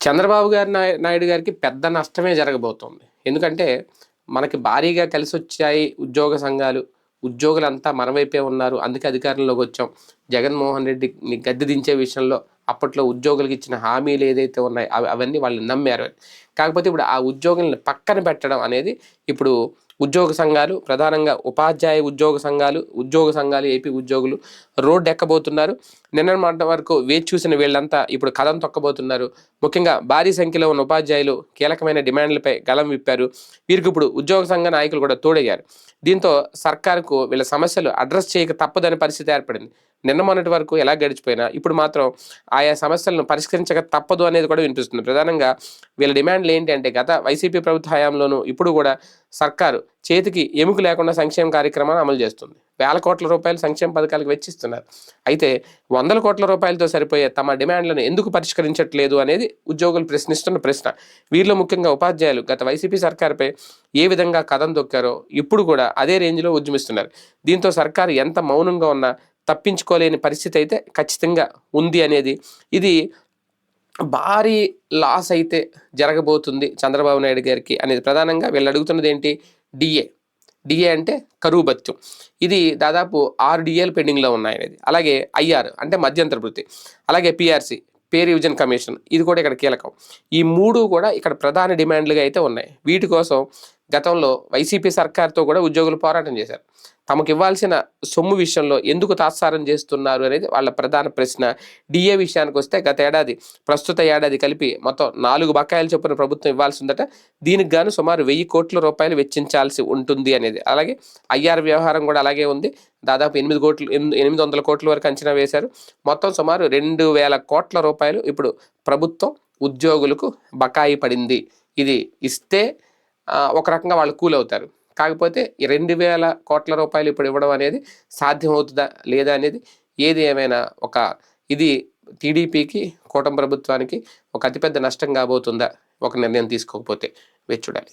చంద్రబాబు గారి నాయుడు గారికి పెద్ద నష్టమే జరగబోతోంది. ఎందుకంటే మనకి భారీగా కలిసి వచ్చాయి ఉద్యోగ సంఘాలు. ఉద్యోగులంతా మన వైపే ఉన్నారు. అందుకే అధికారంలోకి వచ్చాం. జగన్మోహన్ రెడ్డిని గద్దె దించే విషయంలో అప్పట్లో ఉద్యోగులకు ఇచ్చిన హామీలు ఏదైతే ఉన్నాయో అవి అవన్నీ వాళ్ళు నమ్మారు. కాకపోతే ఇప్పుడు ఆ ఉద్యోగులను పక్కన పెట్టడం అనేది ఇప్పుడు ఉద్యోగ సంఘాలు ప్రధానంగా ఉపాధ్యాయ ఉద్యోగ సంఘాలు ఉద్యోగ సంఘాలు ఏపీ ఉద్యోగులు రోడ్డు ఎక్కబోతున్నారు. నిన్న మాట వరకు వేచి చూసిన వీళ్ళంతా ఇప్పుడు కథం తొక్కబోతున్నారు. ముఖ్యంగా భారీ సంఖ్యలో ఉన్న ఉపాధ్యాయులు కీలకమైన డిమాండ్లపై గలం విప్పారు. వీరికి ఇప్పుడు ఉద్యోగ సంఘ నాయకులు కూడా తోడయ్యారు. దీంతో సర్కారుకు వీళ్ళ సమస్యలు అడ్రస్ చేయక తప్పదని పరిస్థితి ఏర్పడింది. నిన్న మొన్నటి వరకు ఎలా గడిచిపోయినా ఇప్పుడు మాత్రం ఆయా సమస్యలను పరిష్కరించక తప్పదు అనేది కూడా వినిపిస్తుంది. ప్రధానంగా వీళ్ళ డిమాండ్లు ఏంటి అంటే గత వైసీపీ ప్రభుత్వ హయాంలోనూ ఇప్పుడు కూడా సర్కారు చేతికి ఎముక లేకుండా సంక్షేమ కార్యక్రమాన్ని అమలు చేస్తుంది. వేల కోట్ల రూపాయలు సంక్షేమ పథకాలకు వెచ్చిస్తున్నారు. అయితే వందల కోట్ల రూపాయలతో సరిపోయే తమ డిమాండ్లను ఎందుకు పరిష్కరించట్లేదు అనేది ఉద్యోగులు ప్రశ్నిస్తున్న ప్రశ్న. వీరిలో ముఖ్యంగా ఉపాధ్యాయులు గత వైసీపీ సర్కారుపై ఏ విధంగా కథం దొక్కారో ఇప్పుడు కూడా అదే రేంజ్లో ఉద్యమిస్తున్నారు. దీంతో సర్కారు ఎంత మౌనంగా ఉన్నా తప్పించుకోలేని పరిస్థితి అయితే ఖచ్చితంగా ఉంది అనేది. ఇది భారీ లాస్ అయితే జరగబోతుంది చంద్రబాబు నాయుడు గారికి అనేది. ప్రధానంగా వీళ్ళు అడుగుతున్నది ఏంటి? డిఏ. డిఏ అంటే కరువు భత్యం ఇది దాదాపు ఆరు డిఏలు పెండింగ్లో ఉన్నాయి అనేది. అలాగే ఐఆర్ అంటే మధ్యంతర వృత్తి. అలాగే పిఆర్సి పే రివిజన్ కమిషన్. ఇది కూడా ఇక్కడ కీలకం. ఈ మూడు కూడా ఇక్కడ ప్రధాన డిమాండ్లుగా అయితే ఉన్నాయి. వీటి కోసం గతంలో వైసీపీ సర్కార్తో కూడా ఉద్యోగులు పోరాటం చేశారు. తమకు ఇవ్వాల్సిన సొమ్ము విషయంలో ఎందుకు తాత్సారం చేస్తున్నారు అనేది వాళ్ళ ప్రధాన ప్రశ్న. డిఏ విషయానికి వస్తే గత ఏడాది ప్రస్తుత ఏడాది కలిపి మొత్తం నాలుగు బకాయిలు చొప్పున ప్రభుత్వం ఇవ్వాల్సి ఉందట దీనికి గాను సుమారు వెయ్యి కోట్ల రూపాయలు వెచ్చించాల్సి ఉంటుంది అనేది. అలాగే ఐఆర్ వ్యవహారం కూడా అలాగే ఉంది. దాదాపు ఎనిమిది కోట్లు ఎనిమిది ఎనిమిది వందల కోట్ల వరకు అంచనా వేశారు. మొత్తం సుమారు రెండు వేల కోట్ల రూపాయలు ఇప్పుడు ప్రభుత్వం ఉద్యోగులకు బకాయి పడింది. ఇది ఇస్తే ఒక రకంగా వాళ్ళు కూల్ అవుతారు. కాకపోతే ఈ రెండు వేల కోట్ల రూపాయలు ఇప్పుడు ఇవ్వడం అనేది సాధ్యమవుతుందా లేదా అనేది ఏది ఏమైనా ఒక ఇది టీడీపీకి కూటమి ప్రభుత్వానికి ఒక అతిపెద్ద నష్టం కాబోతుందా ఒక నిర్ణయం తీసుకోకపోతే? వేచి చూడాలి.